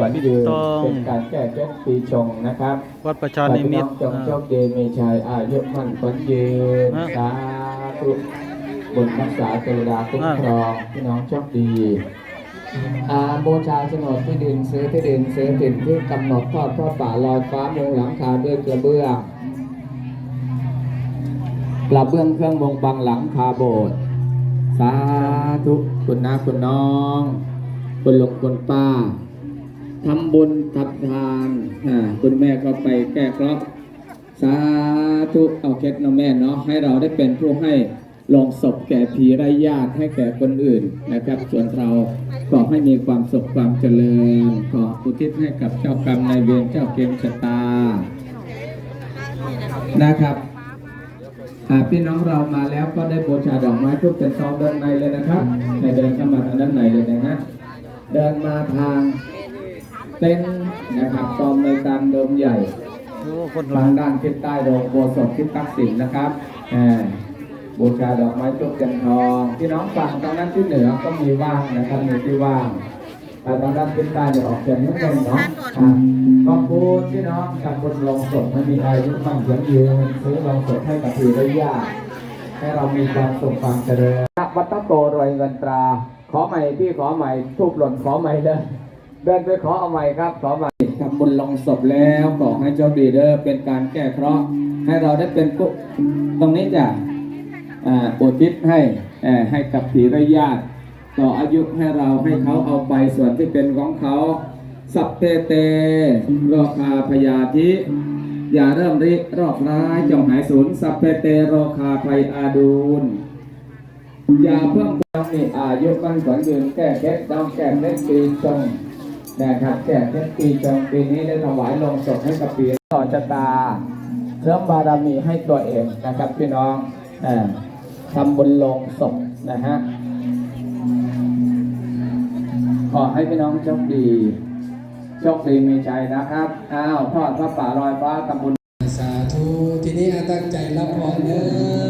วันยืนต้องเป็นการแก้เคล็ดปีชงนะครับ วัดประชานิมิตรขอให้พี่น้องจงโชคดีมีชัยอายุมั่นขวัญยืนอ่าสาธุบุญรักษาเทวดาคุ้มครองพี่น้องโชคดีอาบูชาโฉนดที่ดินซื้อที่ดินซื้อถิ่นที่กำหนดทอดทอดป่าลอยฟ้ามุงหลังคาด้วยกระเบื้องกระเบื้องเครื่องมงบังหลังคาโบสถ์สาธุคุณนาคุณน้อง คุณลุงคุณป้า ทำบุญทำทานอ่าคุณแม่ก็ไปแก้เคราะห์สาธุเอาเคล็ดเนะแม่เนาะให้เราได้เป็นผู้ให้ลงศพแก่ผีไร้ญาติให้แก่คนอื่นนะครับ ส่วนเราขอให้มีความสุขความเจริญขออุทิศให้กับเจ้ากรรมนายเวรเจ้าเกมชะตานะครับอ่าพี่น้องเรามาแล้วก็ได้บูชาดอกไม้ทุกเป็นซองด้านในเลยนะครับให้เดินเข้ามาทางด้านในเลยนะฮะเดินมาทาง เต็นท์นะครับกองในการโดมใหญ่โอ้คนหลัทางงด้านทิศใต้โดมโบสถทิศตักสินนะครับแหมบูชาดอกไม้จุกเทียนทองพี่น้องฝั่งทางด้านที่เหนือก็มีว่างนะครับมีที่ว่างแต่ทางด้านทิศใต้เนี่ยออกเฉียงนิดนึงเนาะอะขอบคุณพี่น้องทำบุญลงศพให้มีอายุมั่นขวัญยืนซื้อลงศพให้กับผีได้ยากให้เรามีความสุขความเจริญวัดตะโกรวยเงินตรา ขอใหม่พี่ขอใหม่ทูบหล่นขอใหม่เลย เดินไปขอเอาใหม่ครับขอใหม่ทำบุญลงศพแล้วขอให้โชคดีเด้อเป็นการแก้เคราะห์ให้เราได้เป็นผู้ตรงนี้จ้ะอ่าอุทิศให้เอ่อให้กับผีร้ญาติต่ออายุให้เราให้เขาเอาไปส่วนที่เป็นของเขา สัพเพเตโรคาพยาธิ อย่าเริ่มริโรคร้ายจงหายสูญสัพเพเตโรคาภัยอาดูนอย่าเพิ่งต้องมีอายุมั่นขวัญยืนแก้เคล็ดต้องแก้เคล็ดปีจง นะครับแก้เคล็ดปีจงปีนี้ได้ถวายลงศพให้กับปีต่อชะตาเสริมบารมีให้ตัวเองนะครับพี่น้องอทำบุญลงศพนะฮะขอให้พี่น้องโชคดีโชคดีมีใจนะครับอ้าวทอดพระป่าลอยฟ้าทำบุญสาธุทีนี้อาตั้งใจรับพรเด้อตั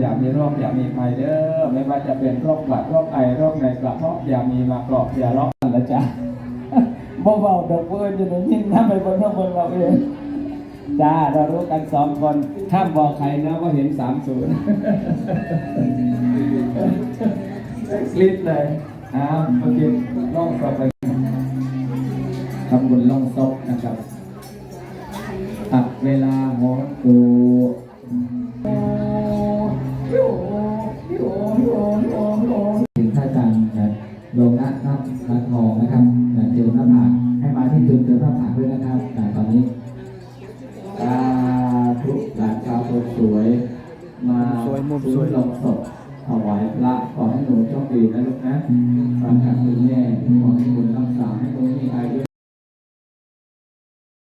อย่ามีโรคอย่ามีภัยเด้อไม่ว่าจะเป็นโรคหวัดโรคไอโรคในกระเพาะอย่ามีมากรอกอย่าลาะกันละจ้ะเบาๆดอกเบิร์นจะได้ยินถ้าไปบนข้างบนเราเองจ้าเรารู้กันสองคนห้ามบอกใครนะว่าเห็นสามศูนย์คลิปเลยอ้าวเมื่อกี้ล่องศพไปทำบุญล่องศพนะครับอะเวลาโหนกู พี่โอมพี่โอมพี่โอมพี่โอมถึงท่าจันทร์นะครับลงนัดนับนัดทองนะครับเจิมหน้าผากให้มาที่จุดเจิมหน้าผากด้วยนะครับแต่ตอนนี้ตาทุกหลานชาวสวยมาซื้อลงศพถวายพระขอให้หนูโชคดีนะลูกนะฝากกับคุณแม่ขอให้คุณรักษาให้คุณมีอายุ